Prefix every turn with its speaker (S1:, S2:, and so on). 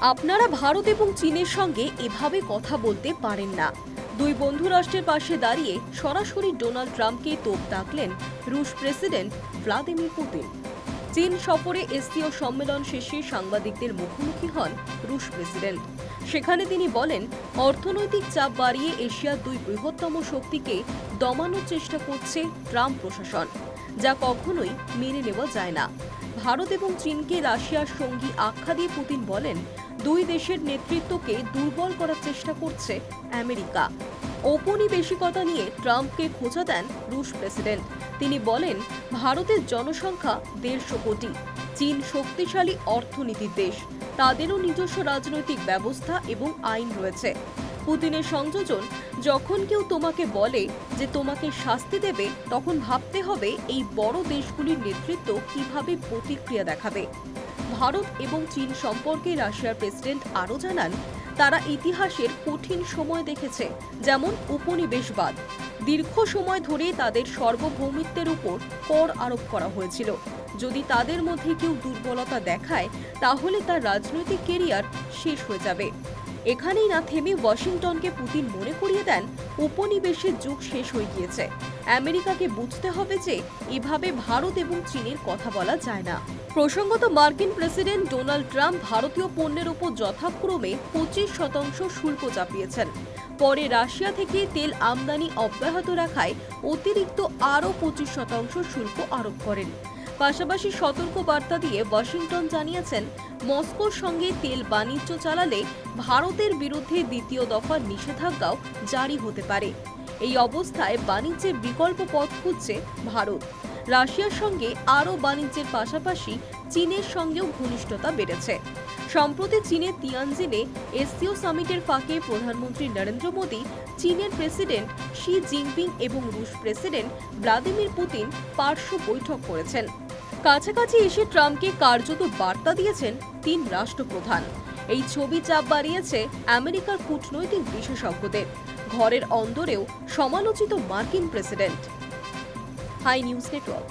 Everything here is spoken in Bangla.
S1: আপনারা ভারত এবং চীনের সঙ্গে এভাবে কথা বলতে পারেন না। দুই বন্ধু রাষ্ট্রের পাশে দাঁড়িয়ে সরাসরি ডোনাল্ড ট্রাম্পকে তোপ দাগলেন রুশ প্রেসিডেন্ট ভ্লাদিমির পুতিন। চীন সফরে এসসিও সম্মেলন শেষে সাংবাদিকদের মুখোমুখি হন রুশ প্রেসিডেন্ট। সেখানে তিনি বলেন, অর্থনৈতিক চাপ বাড়িয়ে এশিয়ার দুই বৃহত্তম শক্তিকে দমানোর চেষ্টা করছে ট্রাম্প প্রশাসন, যা কখনোই মেনে নেওয়া যায় না। ভারত এবং চীনকে রাশিয়ার সঙ্গী আখ্যা দিয়ে পুতিন বলেন দুই দেশের নেতৃত্বকে দুর্বল করার চেষ্টা করছে আমেরিকা। ঔপনিবেশিকতা নিয়ে ট্রাম্পকে খোঁজা দেন রুশ প্রেসিডেন্ট। তিনি বলেন, ভারতের জনসংখ্যা দেড়শো কোটি। চীন শক্তিশালী অর্থনীতির দেশ। তাদেরও নিজস্ব রাজনৈতিক ব্যবস্থা এবং আইন রয়েছে। পুতিনের সংযোজন, যখন কেউ তোমাকে বলে যে তোমাকে শাস্তি দেবে, তখন ভাবতে হবে এই বড় দেশগুলির নেতৃত্ব কীভাবে প্রতিক্রিয়া দেখাবে। ভারত এবং চীন সম্পর্কে রাশিয়ার প্রেসিডেন্ট আরও জানান, তারা ইতিহাসের কঠিন সময় দেখেছে, যেমন উপনিবেশবাদ। দীর্ঘ সময় ধরে তাদের সর্বভৌমিত্বের উপর কর আরোপ করা হয়েছিল। যদি তাদের মধ্যে কেউ দুর্বলতা দেখায়, তাহলে তার রাজনৈতিক কেরিয়ার শেষ হয়ে যাবে। এখানেই না থেমে ওয়াশিংটনকে পুতিন মনে করিয়ে দেন, উপনিবেশের যুগ শেষ হয়ে গিয়েছে। আমেরিকাকে বুঝতে হবে যে, এভাবে ভারত এবং চীনের কথা বলা যায় না। প্রসঙ্গত মার্কিন প্রেসিডেন্ট ডোনাল্ড ট্রাম্প ভারতীয় পণ্যের উপর যথাক্রমে পঁচিশ শতাংশ শুল্ক চাপিয়েছেন। পরে রাশিয়া থেকে তেল আমদানি অব্যাহত রাখায় অতিরিক্ত আরও পঁচিশ শতাংশ শুল্ক আরোপ করেন। পাশাপাশি সতর্ক বার্তা দিয়ে ওয়াশিংটন জানিয়েছেন, মস্কোর সঙ্গে তেল বাণিজ্য চালালে ভারতের বিরুদ্ধে দ্বিতীয় দফা নিষেধাজ্ঞাও জারি হতে পারে। এই অবস্থায় বাণিজ্যের বিকল্প পথ খুঁজছে ভারত। রাশিয়ার সঙ্গে আরও বাণিজ্যের পাশাপাশি চীনের সঙ্গেও ঘনিষ্ঠতা বেড়েছে। সম্প্রতি চীনের তিয়ানজিনে এসসিও সামিটের ফাঁকে প্রধানমন্ত্রী নরেন্দ্র মোদী, চীনের প্রেসিডেন্ট শি জিনপিং এবং রুশ প্রেসিডেন্ট ভ্লাদিমির পুতিন পার্শ্ব বৈঠক করেছেন। কাছাকাছি এসে ট্রাম্পকে কার্যত বার্তা দিয়েছেন তিন রাষ্ট্রপ্রধান। এই ছবি চাপ বাড়িয়েছে আমেরিকার কূটনৈতিক বিশেষজ্ঞদের। ঘরের অন্দরেও সমালোচিত মার্কিন প্রেসিডেন্ট। High news network.